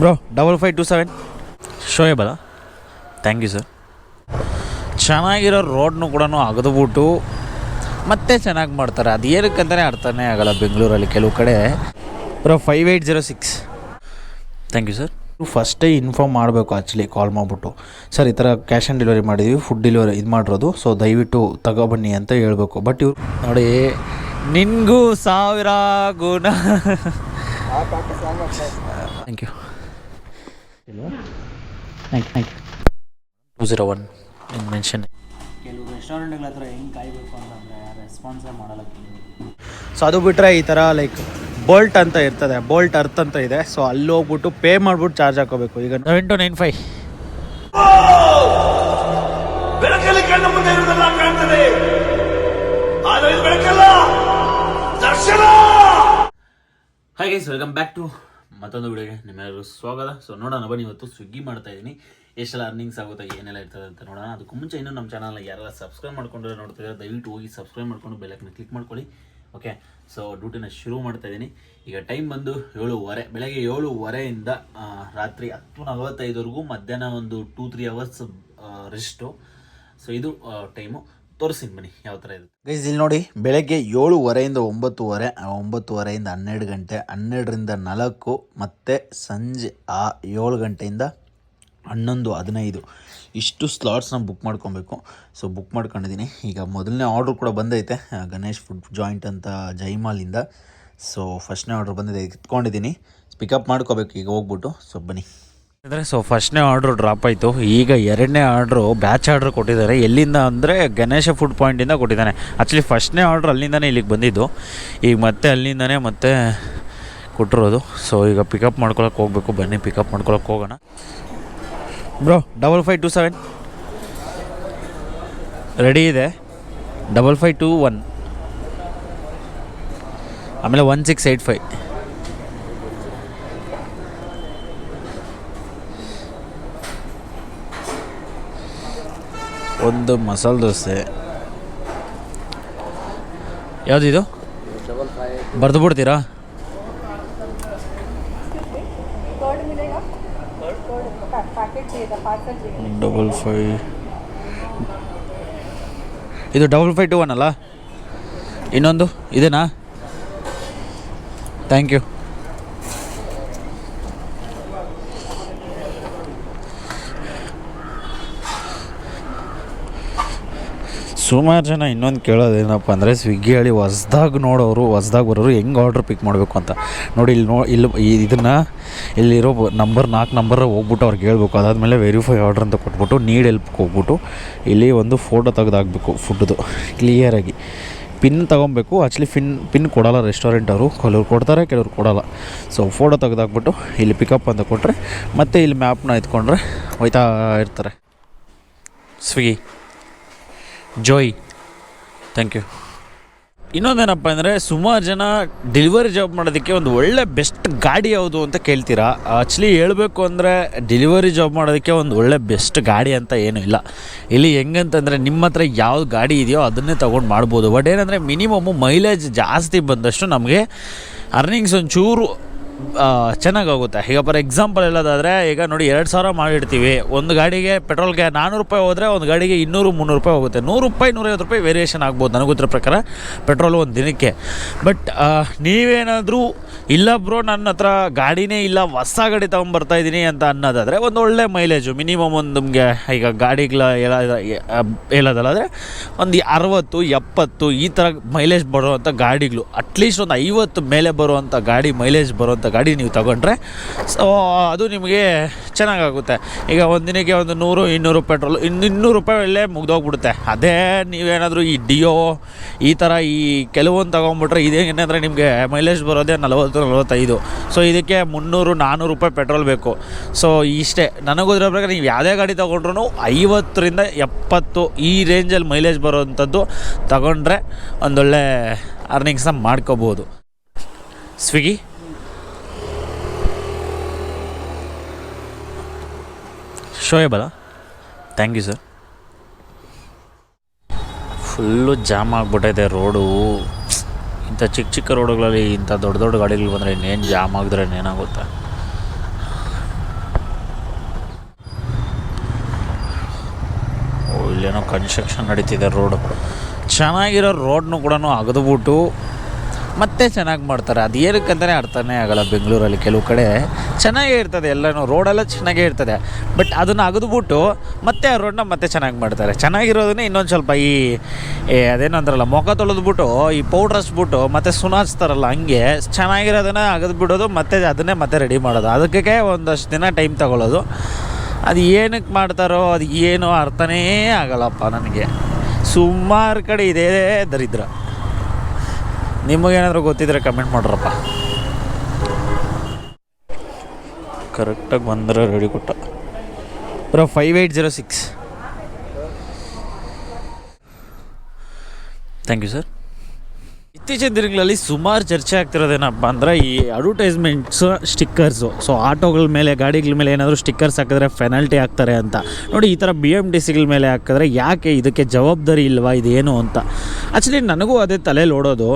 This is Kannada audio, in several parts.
Bro double five two seven ಶೋಯಬಲ thank you sir ಚೆನ್ನಾಗಿರೋ ರೋಡ್ನು ಕೂಡ ಅಗದ್ಬಿಟ್ಟು ಮತ್ತೆ ಚೆನ್ನಾಗಿ ಮಾಡ್ತಾರೆ. ಅದು ಏನಕ್ಕಂತಲೇ ಅರ್ಥನೇ ಆಗಲ್ಲ ಬೆಂಗಳೂರಲ್ಲಿ ಕೆಲವು ಕಡೆ. Bro five eight zero six thank you sir ಫಸ್ಟೇ ಇನ್ಫಾರ್ಮ್ ಮಾಡಬೇಕು ಆ್ಯಕ್ಚುಲಿ ಕಾಲ್ ಮಾಡಿಬಿಟ್ಟು. ಸರ್ ಈ ಥರ ಕ್ಯಾಶ್ ಆನ್ ಡೆಲಿವರಿ ಮಾಡಿದ್ದೀವಿ ಫುಡ್ ಡೆಲಿವರಿ ಇದು ಮಾಡಿರೋದು ಸೊ ದಯವಿಟ್ಟು ತಗೊಬನ್ನಿ ಅಂತ ಹೇಳಬೇಕು. ಬಟ್ ಇವ್ರು ನೋಡಿ ನಿನಗೂ ಸಾವಿರ ಗುಣ. Thank you thank you thank two zero one in mention ಕೆಲವು ರೆಸ್ಟೋರೆಂಟ್ಗಳ ಹತ್ರ ಹೆಂಗೆ ಕಾಯಬೇಕು ಅಂತಂದರೆ ರೆಸ್ಪಾನ್ಸೇ ಮಾಡಲ್ಲ ಕೆಲವರು ಸೊ ಅದು ಬಿಟ್ಟರೆ ಈ ಥರ ಲೈಕ್ ಬೋಲ್ಟ್ ಅಂತ ಇರ್ತದೆ. ಬೋಲ್ಟ್ ಅರ್ತ್ ಅಂತ ಇದೆ. ಸೊ ಅಲ್ಲಿ ಹೋಗ್ಬಿಟ್ಟು ಪೇ ಮಾಡ್ಬಿಟ್ಟು ಚಾರ್ಜ್ ಹಾಕೋಬೇಕು. ಈಗ ಸೆವೆನ್ ಟು ನೈನ್ ಫೈವ್ ಬೆಳಕಲ್ಲಿ ಕಣ್ಣು ಮುಂದೆ ಇರುವುದೆಲ್ಲ ಕಾಣ್ತದೆ. ಆದರೆ ಬೆಳಕಲ್ಲ. ದರ್ಶನ! Hi guys welcome back to ಮತ್ತೊಂದು ವಿಡಿಯೋಗೆ ನಿಮ್ಮೆಲ್ಲರಿಗೂ ಸ್ವಾಗತ. ಸೊ ನೋಡೋಣ, ಬನ್ನಿ. ಇವತ್ತು ಸ್ವಿಗ್ಗಿ ಮಾಡ್ತಾ ಇದ್ದೀನಿ ಎಷ್ಟೆಲ್ಲ ಅರ್ನಿಂಗ್ಸ್ ಆಗುತ್ತೆ, ಏನೆಲ್ಲ ಇರ್ತದೆ ಅಂತ ನೋಡೋಣ. ಅದಕ್ಕೂ ಮುಂಚೆ ಇನ್ನೂ ನಮ್ಮ ಚಾನಲ್ನ ಯಾರೆಲ್ಲ ಸಬ್ಸ್ಕ್ರೈಬ್ ಮಾಡ್ಕೊಂಡ್ರೆ ನೋಡ್ತಿದ್ರೆ ದಯವಿಟ್ಟು ಹೋಗಿ ಸಬ್ಸ್ಕ್ರೈಬ್ ಮಾಡ್ಕೊಂಡು ಬೆಲೆಕ್ ಕ್ಲಿಕ್ ಮಾಡ್ಕೊಳ್ಳಿ. ಓಕೆ ಸೊ ಡ್ಯೂಟಿನ ಶುರು ಮಾಡ್ತಾ ಇದ್ದೀನಿ ಈಗ ಟೈಮ್ ಬಂದು ಏಳುವರೆ, ಬೆಳಗ್ಗೆ ಏಳುವರೆಯಿಂದ ರಾತ್ರಿ ಹತ್ತು ನಲವತ್ತೈದವರೆಗೂ ಮಧ್ಯಾಹ್ನ ಒಂದು two three hours rest so ಇದು ಟೈಮು ತೋರಿಸ್ತೀನಿ ಬನ್ನಿ, ಯಾವ ಥರ ಇರುತ್ತೆ. ಗೈಸ್, ಇಲ್ಲಿ ನೋಡಿ, ಬೆಳಗ್ಗೆ ಏಳುವರೆಯಿಂದ ಒಂಬತ್ತುವರೆ ಒಂಬತ್ತುವರೆಯಿಂದ ಹನ್ನೆರಡು ಗಂಟೆ, ಹನ್ನೆರಡರಿಂದ ನಾಲ್ಕು, ಮತ್ತು ಸಂಜೆ, ಆ ಏಳು ಗಂಟೆಯಿಂದ ಹನ್ನೊಂದು, ಹದಿನೈದು. ಇಷ್ಟು ಸ್ಲಾಟ್ಸ್ನ ಬುಕ್ ಮಾಡ್ಕೊಬೇಕು. ಸೊ ಬುಕ್ ಮಾಡ್ಕೊಂಡಿದ್ದೀನಿ. ಈಗ ಮೊದಲನೇ ಆರ್ಡ್ರ್ ಕೂಡ ಬಂದೈತೆ ಗಣೇಶ್ ಫುಡ್ ಜಾಯಿಂಟ್ ಅಂತ ಜೈಮಾಲಿಂದ ಸೊ ಫಸ್ಟ್ನೇ ಆರ್ಡ್ರ್ ಬಂದಿದೆ ಕಿತ್ಕೊಂಡಿದ್ದೀನಿ ಪಿಕಪ್ ಮಾಡ್ಕೋಬೇಕು, ಈಗ ಹೋಗ್ಬಿಟ್ಟು. ಸೊ ಬನ್ನಿ. ಅಂದರೆ ಸೊ ಫಸ್ಟ್ನೇ ಆರ್ಡ್ರು ಡ್ರಾಪ್ ಆಯಿತು. ಈಗ ಎರಡನೇ ಆರ್ಡ್ರು ಬ್ಯಾಚ್ ಆರ್ಡ್ರ್ ಕೊಟ್ಟಿದ್ದಾರೆ. ಎಲ್ಲಿಂದ ಅಂದರೆ ಗಣೇಶ ಫುಡ್ ಪಾಯಿಂಟಿಂದ ಕೊಟ್ಟಿದ್ದಾನೆ. ಆ್ಯಕ್ಚುಲಿ ಫಸ್ಟ್ನೇ ಆರ್ಡ್ರ್ ಅಲ್ಲಿಂದನೇ ಇಲ್ಲಿಗೆ ಬಂದಿದ್ದು. ಈಗ ಮತ್ತೆ ಅಲ್ಲಿಂದನೇ ಮತ್ತೆ ಕೊಟ್ಟಿರೋದು ಸೊ ಈಗ ಪಿಕಪ್ ಮಾಡ್ಕೊಳಕ್ಕೆ ಹೋಗ್ಬೇಕು. ಬನ್ನಿ ಪಿಕಪ್ ಮಾಡ್ಕೊಳಕ್ಕೆ ಹೋಗೋಣ. Bro double five two seven ready ಇದೆ. ಡಬಲ್ ಫೈವ್ ಟು ಒನ್ ಆಮೇಲೆ ಒನ್ ಸಿಕ್ಸ್ ಏಯ್ಟ್ ಫೈವ್ ಒಂದು ಮಸಾಲೆ ದೋಸೆ. ಯಾವುದಿದು? ಬರ್ದು ಬಿಡ್ತೀರಾ? ಡಬಲ್ ಫೈವ್ ಇದು ಡಬಲ್ ಫೈವ್ ಟು ಒನ್ ಅಲ್ಲ? ಇನ್ನೊಂದು? ಇದೇನಾ? Thank you. ಸುಮಾರು ಜನ ಇನ್ನೊಂದು ಕೇಳೋದೇನಪ್ಪ ಅಂದರೆ ಸ್ವಿಗ್ಗಿ ಹೇಳಿ ಹೊಸ್ದಾಗಿ ನೋಡೋರು, ಹೊಸ್ದಾಗಿ ಬರೋರು ಹೆಂಗೆ ಆರ್ಡ್ರ್ ಪಿಕ್ ಮಾಡಬೇಕು ಅಂತ. ನೋಡಿ, ಇಲ್ಲಿ ನೋ ಇಲ್ಲಿ ಇದನ್ನು ಇಲ್ಲಿರೋ ನಂಬರ್ ನಾಲ್ಕು ನಂಬರ್ ಹೋಗ್ಬಿಟ್ಟು ಅವ್ರಿಗೆ ಹೇಳ್ಬೇಕು. ಅದಾದಮೇಲೆ ವೆರಿಫೈ ಆರ್ಡ್ರ್ ಅಂತ ಕೊಟ್ಬಿಟ್ಟು ನೀಡ್ ಹೆಲ್ಪ್ಗೆ ಹೋಗ್ಬಿಟ್ಟು ಇಲ್ಲಿ ಒಂದು ಫೋಟೋ ತೆಗೆದಾಕಬೇಕು ಫುಡ್ದು ಕ್ಲಿಯರಾಗಿ ಪಿನ್ ತೊಗೊಬೇಕು. ಆ್ಯಕ್ಚುಲಿ ಪಿನ್ ಪಿನ್ ಕೊಡಲ್ಲ ರೆಸ್ಟೋರೆಂಟ್ ಅವರು. ಕೆಲವ್ರು ಕೊಡ್ತಾರೆ, ಕೆಲವ್ರು ಕೊಡೋಲ್ಲ. ಸೊ ಫೋಟೋ ತೆಗೆದಾಕ್ಬಿಟ್ಟು ಇಲ್ಲಿ ಪಿಕಪ್ ಅಂತ ಕೊಟ್ಟರೆ ಮತ್ತೆ ಇಲ್ಲಿ ಮ್ಯಾಪ್ನ ಎತ್ಕೊಂಡ್ರೆ ಹೋಯ್ತಾ ಇರ್ತಾರೆ. ಸ್ವಿಗ್ಗಿ ಜೋಯ್ ಥ್ಯಾಂಕ್ ಯು ಇನ್ನೊಂದೇನಪ್ಪ ಅಂದರೆ ಸುಮಾರು ಜನ ಡೆಲಿವರಿ ಜಾಬ್ ಮಾಡೋದಕ್ಕೆ ಒಂದು ಒಳ್ಳೆ ಬೆಸ್ಟ್ ಗಾಡಿ ಯಾವುದು ಅಂತ ಕೇಳ್ತೀರಾ? ಆ್ಯಕ್ಚುಲಿ ಹೇಳಬೇಕು ಅಂದರೆ ಡೆಲಿವರಿ ಜಾಬ್ ಮಾಡೋದಕ್ಕೆ ಒಂದು ಒಳ್ಳೆ ಬೆಸ್ಟ್ ಗಾಡಿ ಅಂತ ಏನೂ ಇಲ್ಲ. ಇಲ್ಲಿ ಹೆಂಗಂತಂದರೆ ನಿಮ್ಮ ಹತ್ರ ಯಾವ್ದು ಗಾಡಿ ಇದೆಯೋ ಅದನ್ನೇ ತೊಗೊಂಡು ಮಾಡ್ಬೋದು. ಬಟ್ ಏನಂದರೆ ಮಿನಿಮಮ್ಮು ಮೈಲೇಜ್ ಜಾಸ್ತಿ ಬಂದಷ್ಟು ನಮಗೆ ಅರ್ನಿಂಗ್ಸ್ ಒಂಚೂರು ಚೆನ್ನಾಗಾಗುತ್ತೆ. ಈಗ ಫಾರ್ ಎಕ್ಸಾಂಪಲ್ ಹೇಳೋದಾದರೆ, ಈಗ ನೋಡಿ ಎರಡು ಸಾವಿರ ಮಾಡಿರ್ತೀವಿ. ಒಂದು ಗಾಡಿಗೆ ಪೆಟ್ರೋಲ್ಗೆ ನಾನ್ನೂರು ರೂಪಾಯಿ ಹೋದರೆ ಒಂದು ಗಾಡಿಗೆ ಇನ್ನೂರು, ಮುನ್ನೂರು ರೂಪಾಯಿ ಹೋಗುತ್ತೆ. ನೂರು ರೂಪಾಯಿ, ನೂರೈವತ್ತು ರೂಪಾಯಿ ವೇರಿಯೇಷನ್ ಆಗ್ಬೋದು ನನಗೆ ಪ್ರಕಾರ ಪೆಟ್ರೋಲ್ ಒಂದು ದಿನಕ್ಕೆ. ಬಟ್ ನೀವೇನಾದರೂ ಇಲ್ಲ ಬ್ರೋ ನನ್ನ ಹತ್ರ ಗಾಡಿನೇ ಇಲ್ಲ, ಹೊಸ ಗಾಡಿ ತೊಗೊಂಬರ್ತಾ ಇದ್ದೀನಿ ಅಂತ ಅನ್ನೋದಾದರೆ ಒಂದು ಒಳ್ಳೆ ಮೈಲೇಜು ಮಿನಿಮಮ್ ಒಂದು ನಿಮಗೆ ಈಗ ಗಾಡಿಗಳ ಹೇಳೋದಲ್ಲಾದರೆ ಒಂದು ಅರವತ್ತು, ಎಪ್ಪತ್ತು ಈ ಥರ ಮೈಲೇಜ್ ಬರುವಂಥ ಗಾಡಿಗಳು. ಅಟ್ಲೀಸ್ಟ್ ಒಂದು ಐವತ್ತು ಮೇಲೆ ಬರುವಂಥ ಗಾಡಿ ಮೈಲೇಜ್ ಬರುವಂಥ ಗಾಡಿ ನೀವು ತಗೊಂಡ್ರೆ, ಸೊ, ಅದು ನಿಮಗೆ ಚೆನ್ನಾಗಾಗುತ್ತೆ. ಈಗ ಒಂದು ದಿನಕ್ಕೆ ಒಂದು ನೂರು, ಇನ್ನೂರು ಪೆಟ್ರೋಲ್, ಇನ್ನು ಇನ್ನೂರು ರೂಪಾಯಿ ಒಳ್ಳೆ ಮುಗ್ದೋಗ್ಬಿಡುತ್ತೆ. ಅದೇ ನೀವೇನಾದರೂ ಈ ಡಿಯೋ, ಈ ಥರ ಈ ಕೆಲವೊಂದು ತೊಗೊಂಬಿಟ್ರೆ ಇದೇನಂದರೆ ನಿಮಗೆ ಮೈಲೇಜ್ ಬರೋದೇ ನಲವತ್ತು, ನಲವತ್ತೈದು. ಸೊ ಇದಕ್ಕೆ ಮುನ್ನೂರು ನಾನ್ನೂರು ರೂಪಾಯಿ ಪೆಟ್ರೋಲ್ ಬೇಕು. ಸೊ ಇಷ್ಟೇ. ನನಗೋದ್ರ ಪ್ರಕಾರ ನೀವು ಯಾವುದೇ ಗಾಡಿ ತೊಗೊಂಡ್ರು ಐವತ್ತರಿಂದ ಎಪ್ಪತ್ತು ಈ ರೇಂಜಲ್ಲಿ ಮೈಲೇಜ್ ಬರೋವಂಥದ್ದು ತಗೊಂಡ್ರೆ ಒಂದೊಳ್ಳೆ ಅರ್ನಿಂಗ್ಸ್ನ ಮಾಡ್ಕೋಬೋದು. Swiggy Shoaib thank you sir full jam ಆಗಿಬಿಟ್ಟೈತೆ road. ಇಂಥ ಚಿಕ್ಕ ಚಿಕ್ಕ ರೋಡುಗಳಲ್ಲಿ ಇಂಥ ದೊಡ್ಡ ದೊಡ್ಡ ಗಾಡಿಗಳು ಬಂದರೆ ಇನ್ನೇನು ಜಾಮ್ ಆಗಿದ್ರೆ ಇನ್ನೇನಾಗುತ್ತೆ? ಇಲ್ಲೇನೋ ಕನ್ಸ್ಟ್ರಕ್ಷನ್ ನಡೀತಿದೆ ರೋಡು. ಚೆನ್ನಾಗಿರೋ ರೋಡ್ನು ಕೂಡ ಅಗದ್ಬಿಟ್ಟು ಮತ್ತೆ ಚೆನ್ನಾಗಿ ಮಾಡ್ತಾರೆ. ಅದು ಏನಕ್ಕಂತಲೇ ಅರ್ಥನೇ ಆಗಲ್ಲ ಬೆಂಗಳೂರಲ್ಲಿ. ಕೆಲವು ಕಡೆ ಚೆನ್ನಾಗೇ ಇರ್ತದೆ ಎಲ್ಲನೂ ರೋಡೆಲ್ಲ ಚೆನ್ನಾಗೇ ಇರ್ತದೆ. ಬಟ್ ಅದನ್ನು ಅಗದ್ಬಿಟ್ಟು ಮತ್ತೆ ಆ ರೋಡನ್ನ ಮತ್ತೆ ಚೆನ್ನಾಗಿ ಮಾಡ್ತಾರೆ. ಚೆನ್ನಾಗಿರೋದನ್ನೇ ಇನ್ನೊಂದು ಸ್ವಲ್ಪ ಈ ಏ, ಅಂತಾರಲ್ಲ ಮುಖ ತೊಳೆದ್ಬಿಟ್ಟು ಈ ಪೌಡ್ರ್ ಹಚ್ಬಿಟ್ಟು ಮತ್ತೆ ಸುನಾಚ್ತಾರಲ್ಲ ಹಂಗೆ ಚೆನ್ನಾಗಿರೋದನ್ನ ಅಗದು ಬಿಡೋದು ಮತ್ತೆ ಅದನ್ನೇ ಮತ್ತೆ ರೆಡಿ ಮಾಡೋದು. ಅದಕ್ಕೆ ಒಂದಷ್ಟು ದಿನ ಟೈಮ್ ತಗೊಳ್ಳೋದು. ಅದು ಏನಕ್ಕೆ ಮಾಡ್ತಾರೋ ಅದು ಏನೋ ಅರ್ಥನೇ ಆಗಲ್ಲಪ್ಪ ನನಗೆ. ಸುಮಾರು ಕಡೆ ಇದೇ ದರಿದ್ರ. ನಿಮಗೇನಾದರೂ ಗೊತ್ತಿದ್ರೆ ಕಮೆಂಟ್ ಮಾಡ್ರಪ್ಪ. ಕರೆಕ್ಟಾಗಿ ಬಂದರೆ ರೆಡಿ ಕೊಟ್ಟ bro five eight zero six thank you sir ಇತ್ತೀಚಿನ ದಿನಗಳಲ್ಲಿ ಸುಮಾರು ಚರ್ಚೆ ಆಗ್ತಿರೋದೇನಪ್ಪ ಅಂದರೆ ಈ ಅಡ್ವರ್ಟೈಸ್ಮೆಂಟ್ಸ್ ಸ್ಟಿಕ್ಕರ್ಸು ಸೊ ಆಟೋಗಳ ಮೇಲೆ, ಗಾಡಿಗಳ ಮೇಲೆ ಏನಾದರೂ ಸ್ಟಿಕ್ಕರ್ಸ್ ಹಾಕಿದ್ರೆ ಪೆನಲ್ಟಿ ಹಾಕ್ತಾರೆ ಅಂತ. ನೋಡಿ, ಈ ಥರ ಬಿ ಎಂ ಡಿ ಸಿಗಳ ಮೇಲೆ ಹಾಕಿದ್ರೆ ಯಾಕೆ ಇದಕ್ಕೆ ಜವಾಬ್ದಾರಿ ಇಲ್ವಾ, ಇದೇನು ಅಂತ. ಆ್ಯಕ್ಚುಲಿ ನನಗೂ ಅದೇ ತಲೆ ಓಡೋದು.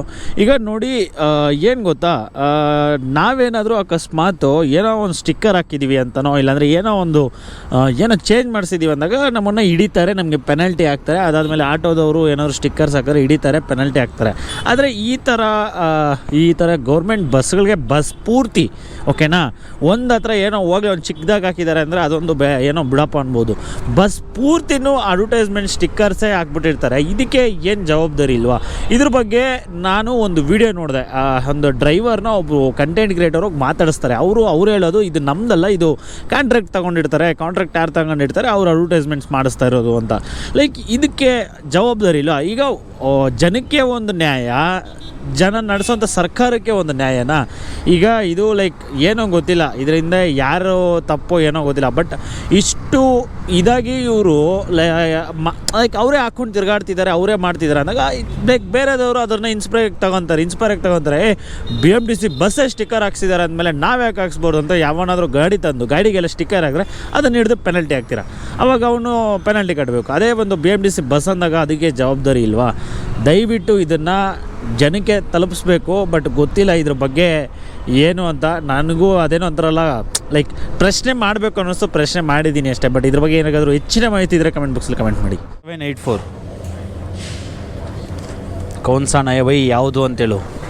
ಈಗ ನೋಡಿ ಏನು ಗೊತ್ತಾ? ನಾವೇನಾದರೂ ಅಕಸ್ಮಾತು ಏನೋ ಒಂದು ಸ್ಟಿಕ್ಕರ್ ಹಾಕಿದ್ದೀವಿ ಅಂತನೋ, ಇಲ್ಲಾಂದರೆ ಏನೋ ಒಂದು ಏನೋ ಚೇಂಜ್ ಮಾಡಿಸಿದ್ದೀವಿ ಅಂದಾಗ ನಮ್ಮನ್ನು ಹಿಡಿತಾರೆ, ನಮಗೆ ಪೆನಲ್ಟಿ ಹಾಕ್ತಾರೆ. ಅದಾದಮೇಲೆ ಆಟೋದವರು ಏನಾದರೂ ಸ್ಟಿಕ್ಕರ್ಸ್ ಹಾಕಿದ್ರೆ ಹಿಡಿತಾರೆ ಪೆನಲ್ಟಿ ಹಾಕ್ತಾರೆ. ಆದರೆ ಈ ಥರ ಈ ಥರ ಗೌರ್ಮೆಂಟ್ ಬಸ್ಗಳಿಗೆ ಬಸ್ ಪೂರ್ತಿ ಓಕೆನಾ ಒಂದು ಹತ್ರ ಏನೋ ಹೋಗಿ ಒಂದು ಚಿಕ್ಕದಾಗಿ ಹಾಕಿದ್ದಾರೆ ಅಂದರೆ ಅದೊಂದು ಬೇ, ಏನೋ ಬಿಡಪ್ಪ ಅನ್ಬೋದು. ಬಸ್ ಪೂರ್ತಿನೂ ಅಡ್ವರ್ಟೈಸ್ಮೆಂಟ್ ಸ್ಟಿಕ್ಕರ್ಸೇ ಹಾಕ್ಬಿಟ್ಟಿರ್ತಾರೆ. ಇದಕ್ಕೆ ಏನು ಜವಾಬ್ದಾರಿ ಇಲ್ವಾ? ಇದ್ರ ಬಗ್ಗೆ ನಾನು ಒಂದು ವಿಡಿಯೋ ನೋಡಿದೆ. ಒಂದು ಡ್ರೈವರ್ನ ಒಬ್ಬರು ಕಂಟೆಂಟ್ ಕ್ರಿಯೇಟರ್ ಹೋಗಿ ಮಾತಾಡಿಸ್ತಾರೆ. ಅವರು, ಅವ್ರು ಹೇಳೋದು ಇದು ನಮ್ದಲ್ಲ, ಇದು ಕಾಂಟ್ರಾಕ್ಟ್ ತಗೊಂಡಿರ್ತಾರೆ ಕಾಂಟ್ರಾಕ್ಟ್ ಯಾರು ತಗೊಂಡಿರ್ತಾರೆ, ಅವ್ರು ಅಡ್ವರ್ಟೈಸ್ಮೆಂಟ್ಸ್ ಮಾಡಿಸ್ತಾ ಇರೋದು ಅಂತ. ಲೈಕ್ ಇದಕ್ಕೆ ಜವಾಬ್ದಾರಿ ಇಲ್ಲ ಈಗ ಜನಕ್ಕೆ ಒಂದು ನ್ಯಾಯ that. ಜನ ನಡೆಸೋಂಥ ಸರ್ಕಾರಕ್ಕೆ ಒಂದು ನ್ಯಾಯನ? ಈಗ ಇದು ಲೈಕ್ ಏನೋ ಗೊತ್ತಿಲ್ಲ. ಇದರಿಂದ ಯಾರು ತಪ್ಪೋ ಏನೋ ಗೊತ್ತಿಲ್ಲ. ಬಟ್ ಇಷ್ಟು ಇದಾಗಿ ಇವರು ಲೈಕ್ ಅವರೇ ಹಾಕೊಂಡು ತಿರುಗಾಡ್ತಿದ್ದಾರೆ, ಅವರೇ ಮಾಡ್ತಿದ್ದಾರೆ ಅಂದಾಗ ಲೈಕ್ ಬೇರೆದವರು ಅದನ್ನು ಇನ್ಸ್ಪೈರ್ ತಗೊತಾರೆ ಇನ್ಸ್ಪೈರಾಗಿ ತಗೊತಾರೆ. ಬಿ ಎಂ ಡಿ ಸಿ ಬಸ್ಸೇ ಸ್ಟಿಕ್ಕರ್ ಹಾಕ್ಸಿದ್ದಾರೆ ಅಂದಮೇಲೆ ನಾವು ಯಾಕೆ ಹಾಕ್ಸ್ಬೋದು ಅಂತ ಯಾವನಾದರೂ ಗಾಡಿ ತಂದು, ಗಾಡಿಗೆಲ್ಲ ಸ್ಟಿಕ್ಕರ್ ಹಾಕಿದ್ರೆ ಅದನ್ನು ಹಿಡಿದು ಪೆನಲ್ಟಿ ಹಾಕ್ತೀರಾ? ಅವಾಗ ಅವನು ಪೆನಲ್ಟಿ ಕಟ್ಟಬೇಕು ಅದೇ ಒಂದು B M D C bus ಅಂದಾಗ ಅದಕ್ಕೆ ಜವಾಬ್ದಾರಿ ಇಲ್ವಾ? ದಯವಿಟ್ಟು ಇದನ್ನು ಜನಕ್ಕೆ ತಲುಪಿಸ್ಬೇಕು ಬಟ್ ಗೊತ್ತಿಲ್ಲ ಇದ್ರ ಬಗ್ಗೆ ಏನು ಅಂತ. ನನಗೂ ಅದೇನೋ ಅಂತಾರಲ್ಲ ಲೈಕ್ ಪ್ರಶ್ನೆ ಮಾಡಬೇಕು ಅನ್ನಿಸ್ತು ಪ್ರಶ್ನೆ ಮಾಡಿದ್ದೀನಿ ಅಷ್ಟೇ ಬಟ್ ಇದ್ರ ಬಗ್ಗೆ ಏನಾದರೂ ಹೆಚ್ಚಿನ ಮಾಹಿತಿ ಇದ್ದರೆ ಕಮೆಂಟ್ ಬಾಕ್ಸಲ್ಲಿ ಕಮೆಂಟ್ ಮಾಡಿ. ಸೆವೆನ್ ಏಯ್ಟ್ ಫೋರ್ ಕೌನ್ಸಾ ವೈ ಯಾವುದು ಅಂತೇಳು?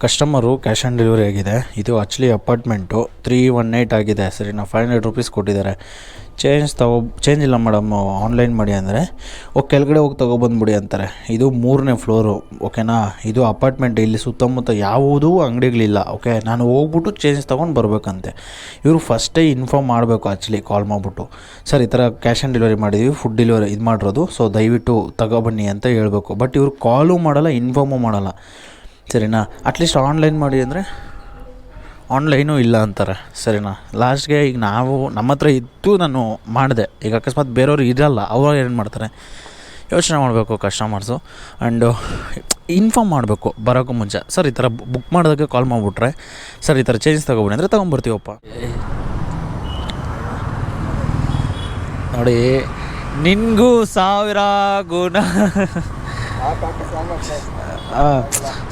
ಕಸ್ಟಮರು ಕ್ಯಾಶ್ ಆನ್ ಡೆಲಿವರಿ ಆಗಿದೆ. ಇದು actually apartment three one eight ಆಗಿದೆ. ಸರಿ ನಾವು ಫೈವ್ ಹಂಡ್ರೆಡ್ ರುಪೀಸ್ ಕೊಟ್ಟಿದ್ದಾರೆ. ಚೇಂಜ್ ತಗೋ ಚೇಂಜ್ ಇಲ್ಲ ಮೇಡಮ್ ಆನ್ಲೈನ್ ಮಾಡಿ ಅಂದರೆ. ಓಕೆ ಕೆಳಗಡೆ ಹೋಗಿ ತೊಗೊಬಂದ್ಬಿಡಿ ಅಂತಾರೆ. ಇದು ಮೂರನೇ ಫ್ಲೋರು ಓಕೆನಾ ಇದು ಅಪಾರ್ಟ್ಮೆಂಟ್ ಇಲ್ಲಿ ಸುತ್ತಮುತ್ತ ಯಾವುದೂ ಅಂಗಡಿಗಳಿಲ್ಲ ಓಕೆ ನಾನು ಹೋಗ್ಬಿಟ್ಟು ಚೇಂಜ್ ತೊಗೊಂಡು ಬರಬೇಕಂತೆ. ಇವರು ಫಸ್ಟೇ ಇನ್ಫಾರ್ಮ್ ಮಾಡಬೇಕು ಆ್ಯಕ್ಚುಲಿ ಕಾಲ್ ಮಾಡಿಬಿಟ್ಟು. ಸರ್, ಈ ಥರ ಕ್ಯಾಶ್ ಆನ್ ಡೆಲಿವರಿ ಮಾಡಿದ್ದೀವಿ ಫುಡ್ ಡೆಲಿವರಿ ಇದು ಮಾಡಿರೋದು ಸೊ ದಯವಿಟ್ಟು ತಗೊಬನ್ನಿ ಅಂತ ಹೇಳಬೇಕು. ಬಟ್ ಇವರು ಕಾಲೂ ಮಾಡಲ್ಲ ಇನ್ಫಾರ್ಮು ಮಾಡಲ್ಲ. ಸರಿನಾ? ಅಟ್ಲೀಸ್ಟ್ ಆನ್ಲೈನ್ ಮಾಡಿ ಅಂದರೆ ಆನ್ಲೈನು ಇಲ್ಲ ಅಂತಾರೆ. ಸರಿನಾ? ಲಾಸ್ಟ್ಗೆ ಈಗ ನಾವು ನಮ್ಮ ಹತ್ರ ಇದ್ದು ನಾನು ಮಾಡಿದೆ. ಈಗ ಅಕಸ್ಮಾತ್ ಬೇರೆಯವ್ರು ಇರಲ್ಲ ಅವಾಗ ಏನು ಮಾಡ್ತಾರೆ? ಯೋಚನೆ ಮಾಡಬೇಕು ಕಸ್ಟಮರ್ಸು ಆ್ಯಂಡು ಇನ್ಫಾರ್ಮ್ ಮಾಡಬೇಕು ಬರೋಕ್ಕೂ ಮುಂಚೆ. ಸರ್ ಈ ಥರ ಬುಕ್ ಮಾಡೋದಕ್ಕೆ ಕಾಲ್ ಮಾಡಿಬಿಟ್ರೆ ಸರ್ ಈ ಥರ ಚೇಂಜ್ ತೊಗೊಬಿಡಿ ಅಂದರೆ ತೊಗೊಂಬರ್ತೀವಪ್ಪ ನೋಡಿ ನಿನಗೂ ಸಾವಿರ ಗುಣ.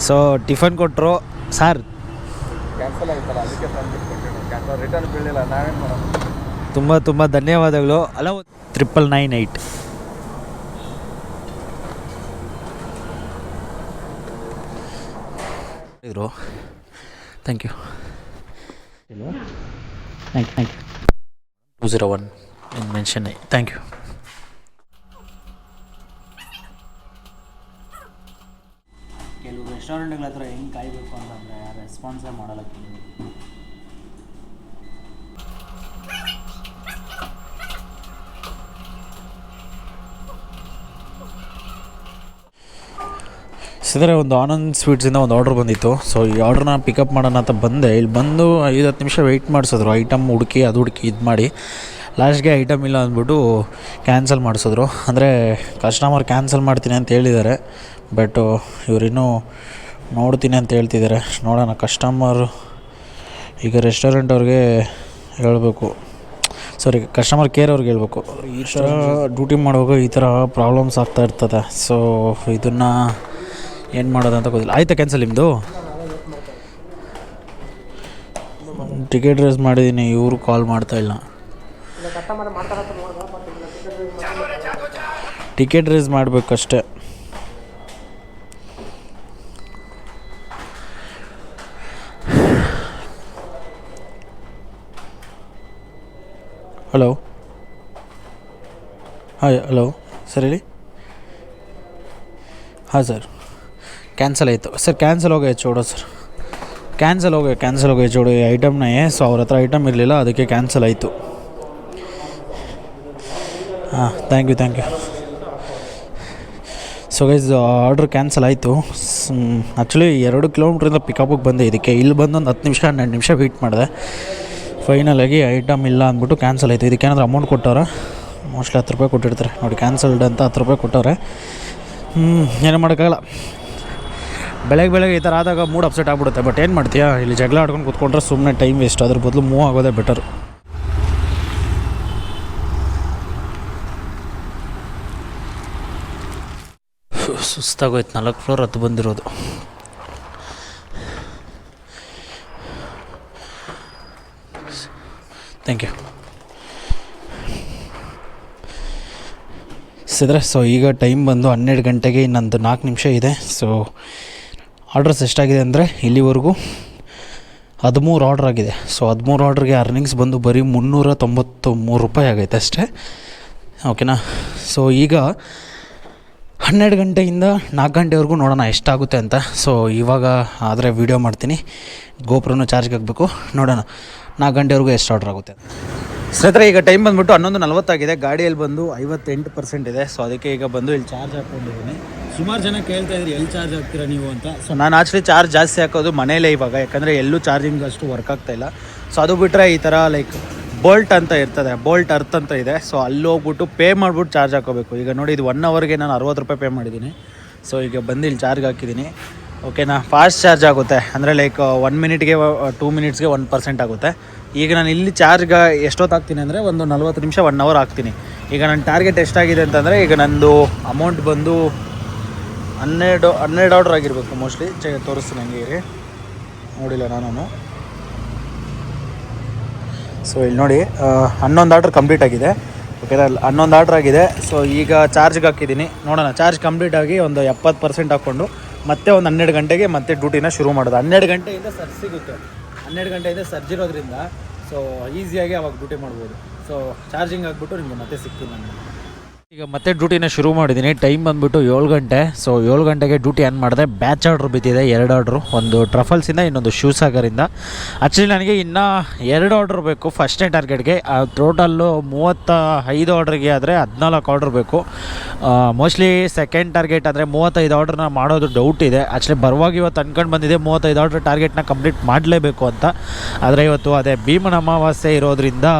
ಸೊ ಟಿಫನ್ ಕೊಟ್ಟರು ಸರ್ ಕ್ಯಾನ್ಸಲ್ ಆಯ್ತಲ್ಲ ಅದಕ್ಕೆ ಕ್ಯಾನ್ಸಲ್ ರಿಟರ್ನ್ ಬೀಳಲಿಲ್ಲ ನಾವೇನು ಮಾಡೋದು? ತುಂಬ ತುಂಬ ಧನ್ಯವಾದಗಳು. ಅಲ್ಲ ತ್ರಿಪಲ್ ನೈನ್ ಏಯ್ಟ್ ಇದ್ರು thank you thank thank you two zero one in mention thank you ಕೆಲವು ರೆಸ್ಟೋರೆಂಟ್ಗಳ ಹತ್ರ ಹೆಂಗೆ ಕಾಯಬೇಕು ಅಂತಂದರೆ ರೆಸ್ಪಾನ್ಸೇ ಮಾಡಲ್ಲ ಕೆಲವು ಒಂದು ಆನಂದ್ ಸ್ವೀಟ್ಸಿಂದ ಒಂದು ಆರ್ಡ್ರ್ ಬಂದಿತ್ತು. ಸೊ ಈ ಆರ್ಡ್ರನ್ನ ಪಿಕಪ್ ಮಾಡೋಣ ಅಂತ ಬಂದೆ. ಇಲ್ಲಿ ಬಂದು ಐದು ಹತ್ತು ನಿಮಿಷ ವೆಯ್ಟ್ ಮಾಡಿಸಿದ್ರು. ಐಟಮ್ ಹುಡುಕಿ ಅದು ಹುಡುಕಿ ಇದು ಮಾಡಿ. ಲಾಸ್ಟ್ಗೆ ಐಟಮ್ ಇಲ್ಲ ಅಂದ್ಬಿಟ್ಟು ಕ್ಯಾನ್ಸಲ್ ಮಾಡಿಸಿದ್ರು. ಅಂದರೆ ಕಸ್ಟಮರ್ ಕ್ಯಾನ್ಸಲ್ ಮಾಡ್ತೀನಿ ಅಂತ ಹೇಳಿದ್ದಾರೆ. ಬಟ್ ಇವರಿನ್ನೂ ನೋಡ್ತೀನಿ ಅಂತ ಹೇಳ್ತಿದ್ದಾರೆ. ನೋಡೋಣ ಕಸ್ಟಮರ್ ಈಗ ರೆಸ್ಟೋರೆಂಟ್ ಅವ್ರಿಗೆ ಹೇಳಬೇಕು. ಸಾರಿ ಕಸ್ಟಮರ್ ಕೇರ್ ಅವ್ರಿಗೆ ಹೇಳಬೇಕು. ಈ ಥರ ಡ್ಯೂಟಿ ಮಾಡುವಾಗ ಈ ಥರ ಪ್ರಾಬ್ಲಮ್ಸ್ ಆಗ್ತಾ ಇರ್ತದೆ. ಸೊ ಇದನ್ನು ಏನು ಮಾಡೋದು ಅಂತ ಗೊತ್ತಿಲ್ಲ. ಆಯ್ತಾ ಕ್ಯಾನ್ಸಲ್ ನಿಮ್ಮದು ಟಿಕೆಟ್ ರೇಸ್ ಮಾಡಿದ್ದೀನಿ ಇವರು ಕಾಲ್ ಮಾಡ್ತಾ ಇಲ್ಲ. ಟಿಕೆಟ್ ರೇಸ್ ಮಾಡಬೇಕಷ್ಟೆ. ಹಲೋ ಹಾಯ್ ಹಲೋ ಸರ್ ಹೇಳಿ? ಹಾಂ ಸರ್ ಕ್ಯಾನ್ಸಲ್ ಆಯಿತು. ಸರ್ ಕ್ಯಾನ್ಸಲ್ ಹೋಗಿ ಚೋಡೋ ಸರ್ ಕ್ಯಾನ್ಸಲ್ ಹೋಗಿ ಕ್ಯಾನ್ಸಲ್ ಹೋಗಿ ಚೋಡು ಈ ಐಟಮ್ನ ಸೊ ಅವ್ರ ಹತ್ರ ಐಟಮ್ ಇರಲಿಲ್ಲ ಅದಕ್ಕೆ ಕ್ಯಾನ್ಸಲ್ ಆಯಿತು. ಹಾಂ thank you thank you so guys order cancel ಆಯಿತು. ಆ್ಯಕ್ಚುಲಿ ಎರಡು ಕಿಲೋಮೀಟ್ರಿಂದ ಪಿಕಪ್ಗೆ ಬಂದೆ ಇದಕ್ಕೆ. ಇಲ್ಲಿ ಬಂದು ಒಂದು ಹತ್ತು ನಿಮಿಷ, ಹನ್ನೆರಡು ನಿಮಿಷ ವೆಯ್ಟ್ ಮಾಡಿದೆ. ಫೈನಲಾಗಿ ಐಟಮ್ ಇಲ್ಲ ಅಂದ್ಬಿಟ್ಟು ಕ್ಯಾನ್ಸಲ್ ಆಯಿತು. ಇದಕ್ಕೆ ಏನಾದರೂ ಅಮೌಂಟ್ ಕೊಟ್ಟವ್ರೆ? ಮೋಸ್ಟ್ಲಿ ಹತ್ತು ರೂಪಾಯಿ ಕೊಟ್ಟಿರ್ತಾರೆ. ನೋಡಿ ಕ್ಯಾನ್ಸಲ್ಡ್ ಅಂತ ಹತ್ತು ರೂಪಾಯಿ ಕೊಟ್ಟವ್ರೆ. ಹ್ಞೂ ಏನೂ ಮಾಡೋಕ್ಕಾಗಲ್ಲ. ಬೆಳಗ್ಗೆ ಬೆಳಗ್ಗೆ ಈ ಥರ ಆದಾಗ ಮೂಡ್ ಅಪ್ಸೆಟ್ ಆಗ್ಬಿಡುತ್ತೆ. ಬಟ್ ಏನು ಮಾಡ್ತೀಯಾ? ಇಲ್ಲಿ ಜಗಳ ಆಡ್ಕೊಂಡು ಕೂತ್ಕೊಂಡ್ರೆ ಸುಮ್ಮನೆ ಟೈಮ್ ವೇಸ್ಟ್ ಅದ್ರ ಬದಲು ಮೂವ್ ಆಗೋದೇ ಬೆಟರ್ ಸುಸ್ತಾಗೋಯ್ತು, ನಾಲ್ಕು ಫ್ಲೋರ್ ಹತ್ತು ಬಂದಿರೋದು. ಥ್ಯಾಂಕ್ ಯು ಸಿದ್ರೆ ಸೊ ಈಗ ಟೈಮ್ ಬಂದು ಹನ್ನೆರಡು ಗಂಟೆಗೆ ಇನ್ನೊಂದು ನಾಲ್ಕು ನಿಮಿಷ ಇದೆ. ಸೊ ಆರ್ಡ್ರಸ್ ಎಷ್ಟಾಗಿದೆ ಅಂದರೆ, ಇಲ್ಲಿವರೆಗೂ ಹದಿಮೂರು ಆರ್ಡ್ರ್ ಆಗಿದೆ. ಸೊ ಹದಿಮೂರು ಆರ್ಡ್ರಿಗೆ ಅರ್ನಿಂಗ್ಸ್ ಬಂದು ಬರೀ ಮುನ್ನೂರ ತೊಂಬತ್ತು ಮೂರು ರೂಪಾಯಿ ಆಗೈತೆ ಅಷ್ಟೇ. ಓಕೆನಾ ಸೊ ಈಗ ಹನ್ನೆರಡು ಗಂಟೆಯಿಂದ ನಾಲ್ಕು ಗಂಟೆವರೆಗೂ ನೋಡೋಣ ಎಷ್ಟಾಗುತ್ತೆ ಅಂತ. ಸೊ ಇವಾಗ ಆದರೆ ವೀಡಿಯೋ ಮಾಡ್ತೀನಿ. ಗೋಪುರನೂ ಚಾರ್ಜ್ಗೆ ಹಾಕಬೇಕು. ನೋಡೋಣ. ನಾಲ್ಕು ಗಂಟೆವರೆಗೂ ಎಷ್ಟು ಆರ್ಡ್ರ್ ಆಗುತ್ತೆ ಸ್ನೇಹಿತರೆ ಈಗ ಟೈಮ್ ಬಂದುಬಿಟ್ಟು ಹನ್ನೊಂದು ನಲ್ವತ್ತಾಗಿದೆ. ಗಾಡಿಯಲ್ಲಿ ಬಂದು ಐವತ್ತೆಂಟು ಪರ್ಸೆಂಟ್ ಇದೆ. ಸೊ ಅದಕ್ಕೆ ಈಗ ಬಂದು ಇಲ್ಲಿ ಚಾರ್ಜ್ ಹಾಕ್ಕೊಂಡಿದ್ದೀನಿ. ಸುಮಾರು ಜನ ಕೇಳ್ತಾ ಇದ್ರಿ ಎಲ್ಲಿ ಚಾರ್ಜ್ ಹಾಕ್ತೀರಾ ನೀವು ಅಂತ? ಸೊ ನಾನು ಆಕ್ಚುಲಿ ಚಾರ್ಜ್ ಜಾಸ್ತಿ ಹಾಕೋದು ಮನೇಲೇ ಇವಾಗ. ಯಾಕಂದರೆ ಎಲ್ಲೂ ಚಾರ್ಜಿಂಗ್ ಅಷ್ಟು ವರ್ಕ್ ಆಗ್ತಾಯಿಲ್ಲ ಇಲ್ಲ. ಸೊ ಅದು ಬಿಟ್ಟರೆ ಈ ಥರ ಲೈಕ್ ಬೋಲ್ಟ್ ಅಂತ ಇರ್ತದೆ, ಬೋಲ್ಟ್ ಅರ್ತ್ ಅಂತ ಇದೆ. ಸೊ ಅಲ್ಲಿ ಹೋಗ್ಬಿಟ್ಟು ಪೇ ಮಾಡಿಬಿಟ್ಟು ಚಾರ್ಜ್ ಹಾಕೋಬೇಕು. ಈಗ ನೋಡಿ, ಇದು ಒನ್ ಅವರ್ಗೆ ನಾನು ಅರವತ್ತು ರೂಪಾಯಿ ಪೇ ಮಾಡಿದ್ದೀನಿ. ಸೊ ಈಗ ಬಂದು ಇಲ್ಲಿ ಚಾರ್ಜ್ ಹಾಕಿದ್ದೀನಿ. ಓಕೆನಾ ಫಾಸ್ಟ್ ಚಾರ್ಜ್ ಆಗುತ್ತೆ. ಅಂದರೆ ಲೈಕ್ ಒನ್ ಮಿನಿಟ್ಗೆ ಟೂ ಮಿನಿಟ್ಸ್ಗೆ ಒನ್ ಪರ್ಸೆಂಟ್ ಆಗುತ್ತೆ. ಈಗ ನಾನು ಇಲ್ಲಿ ಚಾರ್ಜ್ ಎಷ್ಟೊತ್ತು ಹಾಕ್ತೀನಿ ಅಂದರೆ ಒಂದು ನಲ್ವತ್ತು ನಿಮಿಷ ಒನ್ ಅವರ್ ಹಾಕ್ತೀನಿ. ಈಗ ನನ್ನ ಟಾರ್ಗೆಟ್ ಎಷ್ಟಾಗಿದೆ ಅಂತಂದರೆ, ಈಗ ನಂದು ಅಮೌಂಟ್ ಬಂದು ಹನ್ನೆರಡು ಹನ್ನೆರಡು ಆರ್ಡ್ರ್ ಆಗಿರಬೇಕು ಮೋಸ್ಟ್ಲಿ ಚೆ ತೋರಿಸ್ತೀನಿ ಇರಿ. ನೋಡಿಲ್ಲ ನಾನು ಸೊ ಇಲ್ಲಿ ನೋಡಿ ಹನ್ನೊಂದು ಆರ್ಡ್ರ್ ಕಂಪ್ಲೀಟ್ ಆಗಿದೆ. ಓಕೆ ಹನ್ನೊಂದು ಆರ್ಡ್ರ್ ಆಗಿದೆ. ಸೊ ಈಗ ಚಾರ್ಜ್ಗೆ ಹಾಕಿದ್ದೀನಿ. ನೋಡೋಣ ಚಾರ್ಜ್ ಕಂಪ್ಲೀಟ್ ಆಗಿ ಒಂದು ಎಪ್ಪತ್ತು ಪರ್ಸೆಂಟ್ ಹಾಕ್ಕೊಂಡು ಮತ್ತೆ ಒಂದು ಹನ್ನೆರಡು ಗಂಟೆಗೆ ಮತ್ತೆ ಡ್ಯೂಟಿನ ಶುರು ಮಾಡೋದು. ಹನ್ನೆರಡು ಗಂಟೆಯಿಂದ ಸರ್ ಸಿಗುತ್ತೆ. ಹನ್ನೆರಡು ಗಂಟೆಯಿಂದ ಸರ್ಜಿರೋದ್ರಿಂದ ಸೊ ಈಸಿಯಾಗಿ ಅವಾಗ ಡ್ಯೂಟಿ ಮಾಡ್ಬೋದು. ಸೊ ಚಾರ್ಜಿಂಗ್ ಆಗಿಬಿಟ್ಟು ನಿಮಗೆ ಮತ್ತೆ ಸಿಗ್ತೀನಿ ನಾನು. ಈಗ ಮತ್ತೆ ಡ್ಯೂಟಿನ ಶುರು ಮಾಡಿದ್ದೀನಿ. ಟೈಮ್ ಬಂದ್ಬಿಟ್ಟು ಏಳು ಗಂಟೆ. ಸೊ ಏಳು ಗಂಟೆಗೆ ಡ್ಯೂಟಿ ಆನ್ ಮಾಡಿದೆ. ಬ್ಯಾಚ್ ಆರ್ಡ್ರ್ ಬಿದ್ದಿದೆ, ಎರಡು ಆರ್ಡ್ರು ಒಂದು ಟ್ರಫಲ್ಸಿಂದ ಇನ್ನೊಂದು ಶೂ ಸಾಗರಿಂದ ಆ್ಯಕ್ಚುಲಿ ನನಗೆ ಇನ್ನೂ ಎರಡು ಆರ್ಡ್ರ್ ಬೇಕು. ಫಸ್ಟ್ನೇ ಟಾರ್ಗೆಟ್ಗೆ ಟೋಟಲ್ಲು ಮೂವತ್ತ ಐದು ಆರ್ಡ್ರಿಗೆ ಆದರೆ ಹದಿನಾಲ್ಕು ಆರ್ಡ್ರ್ ಬೇಕು. ಮೋಸ್ಟ್ಲಿ ಸೆಕೆಂಡ್ ಟಾರ್ಗೆಟ್ ಅಂದರೆ ಮೂವತ್ತೈದು ಆರ್ಡ್ರನ್ನ ಮಾಡೋದು ಡೌಟ್ ಇದೆ. ಆ್ಯಕ್ಚುಲಿ ಬರುವಾಗ ಇವತ್ತು ಅನ್ಕೊಂಡು ಬಂದಿದೆ ಮೂವತ್ತೈದು ಆರ್ಡ್ರ್ ಟಾರ್ಗೆಟ್ನ ಕಂಪ್ಲೀಟ್ ಮಾಡಲೇಬೇಕು ಅಂತ. ಆದರೆ ಇವತ್ತು ಅದೇ ಭೀಮನ ಅಮಾವಾಸ್ಯೆ ಇರೋದ್ರಿಂದ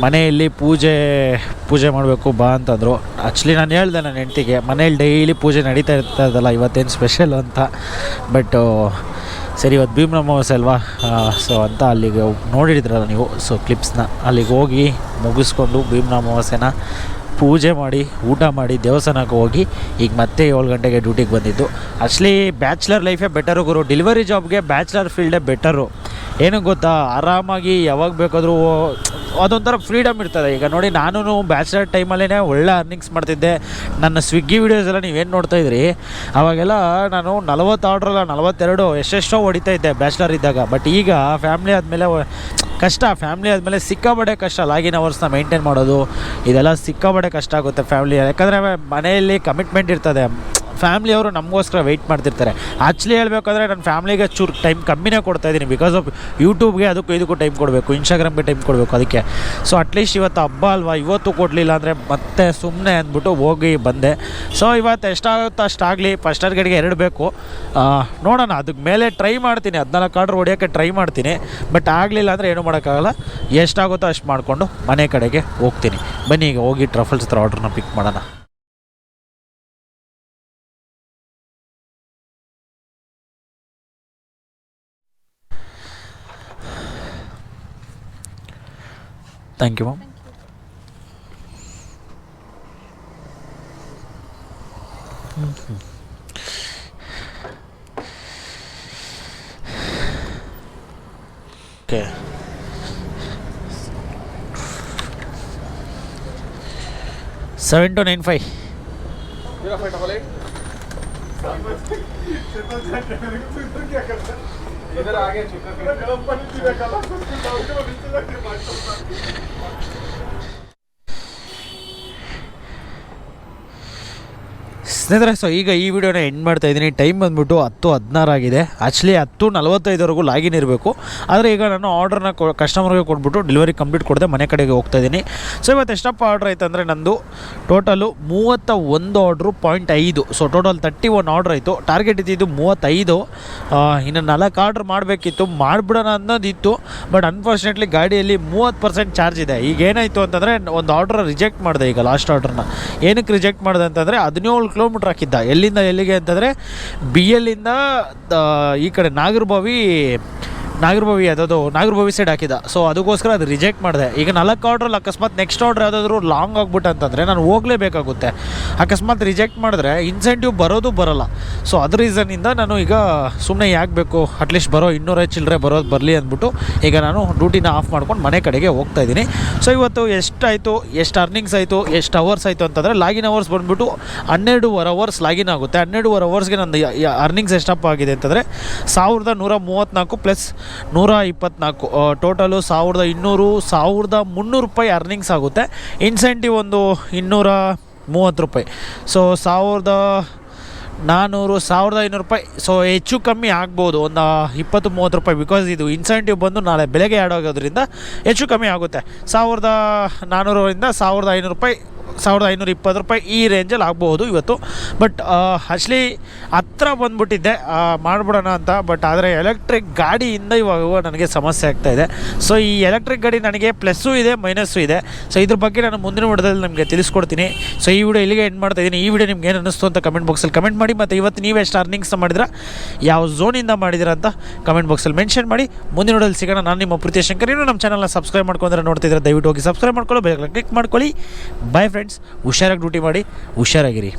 ಮನೆಯಲ್ಲಿ ಪೂಜೆ ಪೂಜೆ ಮಾಡಬೇಕು ಬಾ ಅಂತಂದರು. ಆ್ಯಕ್ಚುಲಿ ನಾನು ಹೇಳ್ದೆ ನನ್ನ ಹೆಂಡ್ತಿಗೆ ಮನೇಲಿ ಡೈಲಿ ಪೂಜೆ ನಡೀತಾ ಇರ್ತದಲ್ಲ, ಇವತ್ತೇನು ಸ್ಪೆಷಲ್ ಅಂತ. ಬಟ್ ಸರಿ ಇವತ್ತು ಭೀಮ್ ಅಲ್ವಾ? ಸೊ ಅಂತ ಅಲ್ಲಿಗೆ ನೋಡಿದ್ರಲ್ಲ ನೀವು ಸೊ ಕ್ಲಿಪ್ಸ್ನ ಅಲ್ಲಿಗೆ ಹೋಗಿ ಮುಗಿಸ್ಕೊಂಡು ಭೀಮ್ನ ಪೂಜೆ ಮಾಡಿ, ಊಟ ಮಾಡಿ, ದೇವಸ್ಥಾನಕ್ಕೆ ಹೋಗಿ ಈಗ ಮತ್ತೆ ಏಳು ಗಂಟೆಗೆ ಡ್ಯೂಟಿಗೆ ಬಂದಿದ್ದು. ಆ್ಯಕ್ಚುಲಿ ಬ್ಯಾಚ್ಲರ್ ಲೈಫೇ ಬೆಟರು ಗುರು. ಡೆಲಿವರಿ ಜಾಬ್ಗೆ ಬ್ಯಾಚ್ಲರ್ ಫೀಲ್ಡೇ ಬೆಟರು ಏನು ಗೊತ್ತಾ, ಆರಾಮಾಗಿ ಯಾವಾಗ ಬೇಕಾದರೂ ಅದೊಂಥರ ಫ್ರೀಡಮ್ ಇರ್ತದೆ. ಈಗ ನೋಡಿ ನಾನು ಬ್ಯಾಚ್ಲರ್ ಟೈಮಲ್ಲೇ ಒಳ್ಳೆ ಅರ್ನಿಂಗ್ಸ್ ಮಾಡ್ತಿದ್ದೆ. ನನ್ನ ಸ್ವಿಗ್ಗಿ ವೀಡಿಯೋಸ್ ಎಲ್ಲ ನೀವೇನು ನೋಡ್ತಾ ಇದ್ರಿ? ಅವಾಗೆಲ್ಲ ನಾನು ನಲವತ್ತು ಆರ್ಡ್ರಲ್ಲ ನಲವತ್ತೆರಡು ಎಷ್ಟೆಷ್ಟೋ ಹೊಡಿತಾ ಇದ್ದೆ ಬ್ಯಾಚ್ಲರ್ ಇದ್ದಾಗ. ಬಟ್ ಈಗ ಫ್ಯಾಮ್ಲಿ ಆದಮೇಲೆ ಕಷ್ಟ. ಫ್ಯಾಮ್ಲಿ ಆದಮೇಲೆ ಸಿಕ್ಕಾಬಡೆ ಕಷ್ಟ. ಲಾಗಿನ್ ಅವರ್ಸ್ನ ಮೇಂಟೈನ್ ಮಾಡೋದು, ಇದೆಲ್ಲ ಸಿಕ್ಕಾಬಡೆ ಕಷ್ಟ ಆಗುತ್ತೆ ಫ್ಯಾಮ್ಲಿ ಯಾಕಂದರೆ ಮನೆಯಲ್ಲಿ ಕಮಿಟ್ಮೆಂಟ್ ಇರ್ತದೆ. ಫ್ಯಾಮ್ಲಿಯವರು ನಮಗೋಸ್ಕರ ವೆಯ್ಟ್ ಮಾಡ್ತಿರ್ತಾರೆ. ಆ್ಯಕ್ಚುಲಿ ಹೇಳಬೇಕಾದ್ರೆ ನನ್ನ ಫ್ಯಾಮ್ಲಿಗೆ ಚೂರು ಟೈಮ್ ಕಮ್ಮಿನೇ ಕೊಡ್ತಾ ಇದ್ದೀನಿ ಬಿಕಾಸ್ ಆಫ್ ಯೂಟ್ಯೂಬ್ಗೆ ಅದಕ್ಕೂ ಇದಕ್ಕೂ ಟೈಮ್ ಕೊಡಬೇಕು ಇನ್ಸ್ಟಾಗ್ರಾಮ್ಗೆ ಟೈಮ್ ಕೊಡಬೇಕು ಅದಕ್ಕೆ. ಸೊ ಅಟ್ಲೀಸ್ಟ್ ಇವತ್ತು ಹಬ್ಬ ಅಲ್ವಾ? ಇವತ್ತು ಕೊಡಲಿಲ್ಲ ಅಂದರೆ ಮತ್ತೆ ಸುಮ್ಮನೆ ಅಂದ್ಬಿಟ್ಟು ಹೋಗಿ ಬಂದೆ. ಸೊ ಇವತ್ತು ಎಷ್ಟಾಗುತ್ತೋ ಅಷ್ಟಾಗಲಿ ಫಸ್ಟ್ ಟಾರ್ಗೆಟ್ಗೆ ಎರಡು ಬೇಕು. ನೋಡೋಣ ಅದಕ್ಕೆ ಮೇಲೆ ಟ್ರೈ ಮಾಡ್ತೀನಿ. ಹದಿನಾಲ್ಕು ಆರ್ಡ್ರ್ ಹೊಡಿಯೋಕ್ಕೆ ಟ್ರೈ ಮಾಡ್ತೀನಿ. ಬಟ್ ಆಗಲಿಲ್ಲ ಅಂದರೆ ಏನು ಮಾಡೋಕ್ಕಾಗಲ್ಲ? ಎಷ್ಟಾಗುತ್ತೋ ಅಷ್ಟು ಮಾಡಿಕೊಂಡು ಮನೆ ಕಡೆಗೆ ಹೋಗ್ತೀನಿ. ಬನ್ನಿ ಈಗ ಹೋಗಿ ಟ್ರಫಲ್ಸ್ ಹತ್ರ ಆರ್ಡ್ರನ್ನ ಪಿಕ್ ಮಾಡೋಣ. Thank you, ma'am. Okay. Seven to nine five. Zero five double eight. इधर आगे ಸ್ನೇಹಿತರೆ ಸೊ ಈಗ ಈ ವಿಡಿಯೋನ ಎಂಡ್ ಮಾಡ್ತಾ ಇದ್ದೀನಿ. ಟೈಮ್ ಬಂದ್ಬಿಟ್ಟು ಹತ್ತು ಹದಿನಾರು ಆಗಿದೆ. ಆ್ಯಕ್ಚುಲಿ ಹತ್ತು ನಲವತ್ತೈದವರೆಗೂ ಲಾಗಿನ್ ಇರಬೇಕು. ಆದರೆ ಈಗ ನಾನು ಆರ್ಡ್ರನ್ನ ಕೊ ಕಸ್ಟಮರ್ಗೆ ಕೊಟ್ಬಿಟ್ಟು ಡೆಲಿವರಿ ಕಂಪ್ಲೀಟ್ ಕೊಡದೆ ಮನೆ ಕಡೆಗೆ ಹೋಗ್ತಾ ಇದ್ದೀನಿ. ಸೊ ಇವತ್ತು ಎಷ್ಟಪ್ಪ ಆರ್ಡ್ರ್ ಆಯ್ತು ಅಂದರೆ ನಂದು ಟೋಟಲು ಮೂವತ್ತ ಒಂದು ಆರ್ಡ್ರು ಪಾಯಿಂಟ್ ಐದು. So total thirty one order ಆಯಿತು. ಟಾರ್ಗೆಟ್ ಇದ್ದಿದ್ದು ಮೂವತ್ತೈದು. ಇನ್ನು ನಾಲ್ಕು ಆರ್ಡ್ರ್ ಮಾಡಬೇಕಿತ್ತು. ಮಾಡಿಬಿಡೋಣ ಅನ್ನೋದಿತ್ತು. ಬಟ್ ಅನ್ಫಾರ್ಚುನೇಟ್ಲಿ ಗಾಡಿಯಲ್ಲಿ ಮೂವತ್ತು ಪರ್ಸೆಂಟ್ ಚಾರ್ಜ್ ಇದೆ. ಈಗ ಏನಾಯಿತು ಅಂತಂದರೆ, ಒಂದು ಆರ್ಡ್ರ್ ರಿಜೆಕ್ಟ್ ಮಾಡಿದೆ ಈಗ ಲಾಸ್ಟ್ ಆರ್ಡ್ರನ್ನ ಏನಕ್ಕೆ ರಿಜೆಕ್ಟ್ ಮಾಡಿದೆ ಅಂತಂದರೆ, ಹದಿನೇಳು ಕಿಲೋಮೀಟ್ರ್ ಹಾಕಿದ್ದ. ಎಲ್ಲಿಂದ ಎಲ್ಲಿಗೆ ಅಂತಂದರೆ ಬಿ ಎಲ್ಲಿಂದ ಈ ಕಡೆ ನಾಗರಬಾವಿ ನಾಗರಬಾವಿ ಯಾವುದಾದ್ರು ನಾಗರಭವಿ ಸೈಡ್ ಹಾಕಿದ. ಸೊ ಅದಕ್ಕೋಸ್ಕರ ಅದು ರಿಜೆಕ್ಟ್ ಮಾಡಿದೆ. ಈಗ ನಾಲ್ಕು ಆರ್ಡ್ರಲ್ಲಿ ಅಕಸ್ಮಾತ್ ನೆಕ್ಸ್ಟ್ ಆರ್ಡ್ರ್ ಯಾವುದಾದ್ರು ಲಾಂಗ್ ಆಗ್ಬಿಟ್ಟು ಅಂತಂದರೆ ನಾನು ಹೋಗಲೇಬೇಕಾಗುತ್ತೆ. ಅಕಸ್ಮಾತ್ ರಿಜೆಕ್ಟ್ ಮಾಡಿದ್ರೆ ಇನ್ಸೆಂಟಿವ್ ಬರೋದು ಬರೋಲ್ಲ. ಸೊ ಅದ್ರ ರೀಸನಿಂದ ನಾನು ಈಗ ಸುಮ್ಮನೆ ಯಾಕೆ ಬೇಕು ಅಟ್ಲೀಸ್ಟ್ ಬರೋ ಇನ್ನೂರ ಚಿಲ್ಲರೆ ಬರೋದು ಬರಲಿ ಅಂದ್ಬಿಟ್ಟು ಈಗ ನಾನು ಡ್ಯೂಟಿನ ಆಫ್ ಮಾಡ್ಕೊಂಡು ಮನೆ ಕಡೆಗೆ ಹೋಗ್ತಾ ಇದ್ದೀನಿ. ಸೊ ಇವತ್ತು ಎಷ್ಟಾಯಿತು, ಎಷ್ಟು ಅರ್ನಿಂಗ್ಸ್ ಆಯಿತು, ಎಷ್ಟು ಅವರ್ಸ್ ಆಯಿತು ಅಂತಂದರೆ ಲಾಗಿನ್ ಅವರ್ಸ್ ಬಂದುಬಿಟ್ಟು ಹನ್ನೆರಡುವರೆ ಅವರ್ಸ್ ಲಾಗಿನ್ ಆಗುತ್ತೆ. ಹನ್ನೆರಡುವರೆ ಅವರ್ಸ್ಗೆ ನನ್ನ ಅರ್ನಿಂಗ್ಸ್ ಎಷ್ಟಪ್ಪ ಆಗಿದೆ ಅಂತಂದರೆ ಸಾವಿರದ ನೂರ ಮೂವತ್ತ್ನಾಲ್ಕು ಪ್ಲಸ್ ನೂರ ಇಪ್ಪತ್ನಾಲ್ಕು ಟೋಟಲು ಸಾವಿರದ ಇನ್ನೂರು, ಸಾವಿರದ ಮುನ್ನೂರು ರೂಪಾಯಿ ಅರ್ನಿಂಗ್ಸ್ ಆಗುತ್ತೆ. ಇನ್ಸೆಂಟಿವ್ ಒಂದು ಇನ್ನೂರ ಮೂವತ್ತು ರೂಪಾಯಿ. ಸೊ ಸಾವಿರದ ನಾನ್ನೂರು ಸಾವಿರದ ಐನೂರು ರೂಪಾಯಿ. ಸೊ ಹೆಚ್ಚು ಕಮ್ಮಿ ಆಗ್ಬೋದು, ಒಂದು ಇಪ್ಪತ್ತು, ಮೂವತ್ತು ರೂಪಾಯಿ ಬಿಕಾಸ್ ಇದು ಇನ್ಸೆಂಟಿವ್ ಬಂದು ನಾಳೆ ಬೆಳಗ್ಗೆ ಆಡೋಗೋದ್ರಿಂದ ಹೆಚ್ಚು ಕಮ್ಮಿ ಆಗುತ್ತೆ. ಸಾವಿರದ ನಾನ್ನೂರರಿಂದ ಸಾವಿರದ ಐನೂರು ರೂಪಾಯಿ ಸಾವಿರದ ಐನೂರ ಇಪ್ಪತ್ತು ರೂಪಾಯಿ ಈ ರೇಂಜಲ್ಲಿ ಆಗ್ಬೋದು ಇವತ್ತು. ಬಟ್ ಆ್ಯಕ್ಚುಲಿ ಹತ್ರ ಬಂದುಬಿಟ್ಟಿದ್ದೆ. ಮಾಡಿಬಿಡೋಣ ಅಂತ. ಬಟ್ ಆದರೆ ಎಲೆಕ್ಟ್ರಿಕ್ ಗಾಡಿಯಿಂದ ಇವಾಗ ನನಗೆ ಸಮಸ್ಯೆ ಆಗ್ತಾ ಇದೆ. ಸೊ ಈ ಎಲೆಕ್ಟ್ರಿಕ್ ಗಾಡಿ ನನಗೆ ಪ್ಲಸ್ಸು ಇದೆ ಮೈನಸ್ಸು ಇದೆ. ಸೊ ಇದ್ರ ಬಗ್ಗೆ ನಾನು ಮುಂದಿನ ವಿಡಿಯೋದಲ್ಲಿ ನಿಮಗೆ ತಿಳಿಸ್ಕೊಡ್ತೀನಿ. ಸೊ ಈ ವಿಡಿಯೋ ಇಲ್ಲಿಗೆ ಎಂಡ್ ಮಾಡ್ತಾ ಇದ್ದೀನಿ. ಈ ವಿಡಿಯೋ ನಿಮ್ಗೆ ಏನು ಅನ್ನಿಸ್ತು ಅಂತ ಕಮೆಂಟ್ ಬಾಕ್ಸಲ್ಲಿ ಕಮೆಂಟ್ ಮಾಡಿ. ಮತ್ತು ಇವತ್ತು ನೀವು ಎಷ್ಟು ಅರ್ನಿಂಗ್ಸ್ ಮಾಡಿದ್ರ, ಯಾವ ಝೋನಿಂದ ಮಾಡಿದಿರ ಅಂತ ಕಮೆಂಟ್ ಬಾಕ್ಸಲ್ಲಿ ಮೆನ್ಷನ್ ಮಾಡಿ. ಮುಂದಿನ ವಿಡಿಯೋದಲ್ಲಿ ಸಿಗೋಣ. ನಾನು ನಿಮ್ಮ ಪ್ರೀತಿಯ ಶಂಕರ್. ಇನ್ನೂ ನಮ್ಮ ಚಾನಲ್ನ ಸಬ್ಸ್ಕ್ರೈಬ್ ಮಾಡ್ಕೊಂಡ್ರೆ ನೋಡ್ತಿದ್ರೆ ದಯವಿಟ್ಟು ಹೋಗಿ ಸಬ್ಸ್ಕ್ರೈಬ್ ಮಾಡ್ಕೊಳ್ಳಿ ಬೇಗ ಕ್ಲಿಕ್ ಮಾಡ್ಕೊಳ್ಳಿ. ಬಾಯ್ ಫ್ರೆಂಡ್ಸ್ ಹುಷಾರಾಗಿ ಡ್ಯೂಟಿ ಮಾಡಿ ಹುಷಾರಾಗಿರಿ.